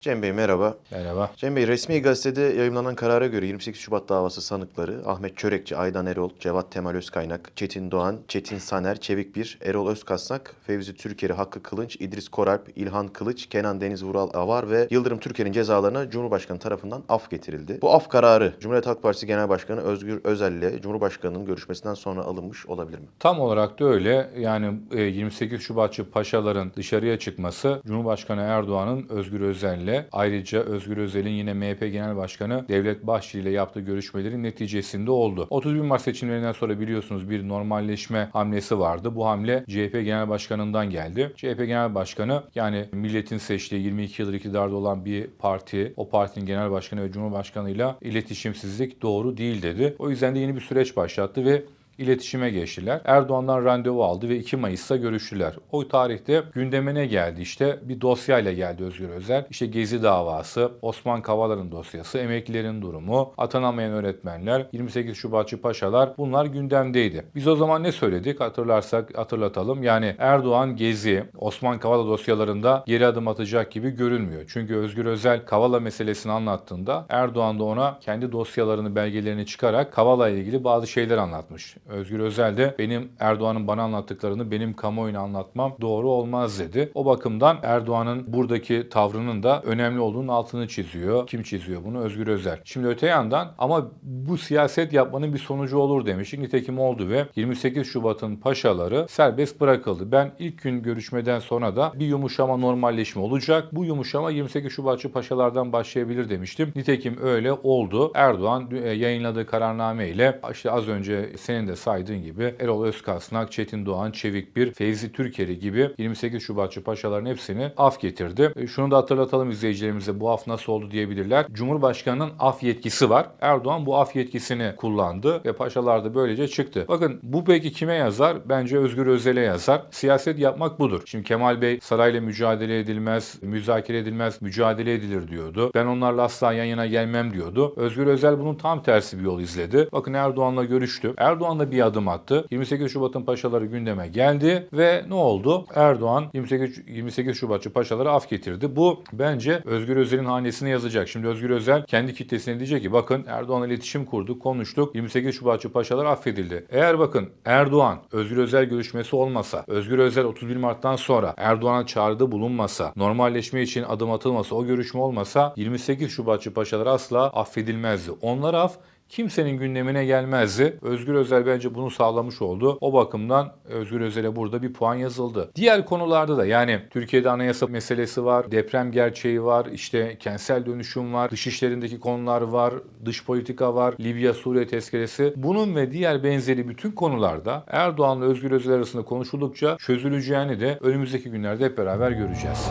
Cem Bey merhaba. Merhaba. Cem Bey resmi gazetede yayımlanan karara göre 28 Şubat davası sanıkları Ahmet Çörekçi, Aydan Erol, Cevat Temal Özkaynak, Çetin Doğan, Çetin Saner, Çevik Bir, Erol Özkasnak, Fevzi Türkeri, Hakkı Kılınç, İdris Koralp, İlhan Kılıç, Kenan Deniz Vural Avar ve Yıldırım Türker'in cezalarına Cumhurbaşkanı tarafından af getirildi. Bu af kararı Cumhuriyet Halk Partisi Genel Başkanı Özgür Özel ile Cumhurbaşkanı'nın görüşmesinden sonra alınmış olabilir mi? Tam olarak da öyle. Yani e, 28 Şubatçı paşaların dışarıya çıkması Cumhurbaşkanı Erdoğan'ın Özgür Özel'le ayrıca Özgür Özel'in yine MHP Genel Başkanı Devlet Bahçeli ile yaptığı görüşmelerin neticesinde oldu. 31 Mart seçimlerinden sonra biliyorsunuz bir normalleşme hamlesi vardı. Bu hamle CHP Genel Başkanı'ndan geldi. CHP Genel Başkanı yani milletin seçtiği 22 yıldır iktidarda olan bir parti, o partinin genel başkanı ve cumhurbaşkanıyla iletişimsizlik doğru değil dedi. O yüzden de yeni bir süreç başlattı ve iletişime geçtiler. Erdoğan'dan randevu aldı ve 2 Mayıs'ta görüştüler. O tarihte gündemine geldi işte bir dosyayla geldi Özgür Özel. İşte Gezi davası, Osman Kavala'nın dosyası, emeklilerin durumu, atanamayan öğretmenler, 28 Şubatçı paşalar bunlar gündemdeydi. Biz o zaman ne söyledik hatırlarsak hatırlatalım. Yani Erdoğan Gezi, Osman Kavala dosyalarında geri adım atacak gibi görünmüyor. Çünkü Özgür Özel Kavala meselesini anlattığında Erdoğan da ona kendi dosyalarını, belgelerini çıkarak Kavala ile ilgili bazı şeyler anlatmış. Özgür Özel de benim Erdoğan'ın bana anlattıklarını benim kamuoyuna anlatmam doğru olmaz dedi. O bakımdan Erdoğan'ın buradaki tavrının da önemli olduğunun altını çiziyor. Kim çiziyor bunu? Özgür Özel. Şimdi öte yandan ama bu siyaset yapmanın bir sonucu olur demiştik. Nitekim oldu ve 28 Şubat'ın paşaları serbest bırakıldı. Ben ilk gün görüşmeden sonra da bir yumuşama normalleşme olacak. Bu yumuşama 28 Şubatçı paşalardan başlayabilir demiştim. Nitekim öyle oldu. Erdoğan e, yayınladığı kararname ile işte az önce senin de saydığın gibi Erol Özkasnak, Çetin Doğan, Çevik Bir, Feyzi Türkeri gibi 28 Şubatçı paşaların hepsini af getirdi. E, Şunu da hatırlatalım izleyicilerimize bu af nasıl oldu diyebilirler. Cumhurbaşkanının af yetkisi var. Erdoğan bu af yetkisini kullandı ve paşalar da böylece çıktı. Bakın bu peki kime yazar? Bence Özgür Özel'e yazar. Siyaset yapmak budur. Şimdi Kemal Bey sarayla mücadele edilmez, müzakere edilmez, mücadele edilir diyordu. Ben onlarla asla yan yana gelmem diyordu. Özgür Özel bunun tam tersi bir yol izledi. Bakın Erdoğan'la görüştü. Erdoğan'la bir adım attı. 28 Şubat'ın paşaları gündeme geldi ve ne oldu? Erdoğan 28, 28 Şubatçı paşalara af getirdi. Bu bence Özgür Özel'in hanesine yazacak. Şimdi Özgür Özel kendi kitlesine diyecek ki bakın Erdoğan'la iletişim kurduk, konuştuk. 28 Şubatçı paşalar affedildi. Eğer bakın Erdoğan Özgür Özel görüşmesi olmasa, Özgür Özel 31 Mart'tan sonra Erdoğan'a çağrıda bulunmasa, normalleşme için adım atılmasa, o görüşme olmasa 28 Şubatçı paşalar asla affedilmezdi. Onlar af kimsenin gündemine gelmezdi. Özgür Özel bence bunu sağlamış oldu. O bakımdan Özgür Özel'e burada bir puan yazıldı. Diğer konularda da yani Türkiye'de anayasa meselesi var, deprem gerçeği var, işte kentsel dönüşüm var, dış işlerindeki konular var, dış politika var, Libya Suriye tezkeresi. Bunun ve diğer benzeri bütün konularda Erdoğan'la Özgür Özel arasında konuşuldukça çözüleceğini de önümüzdeki günlerde hep beraber göreceğiz.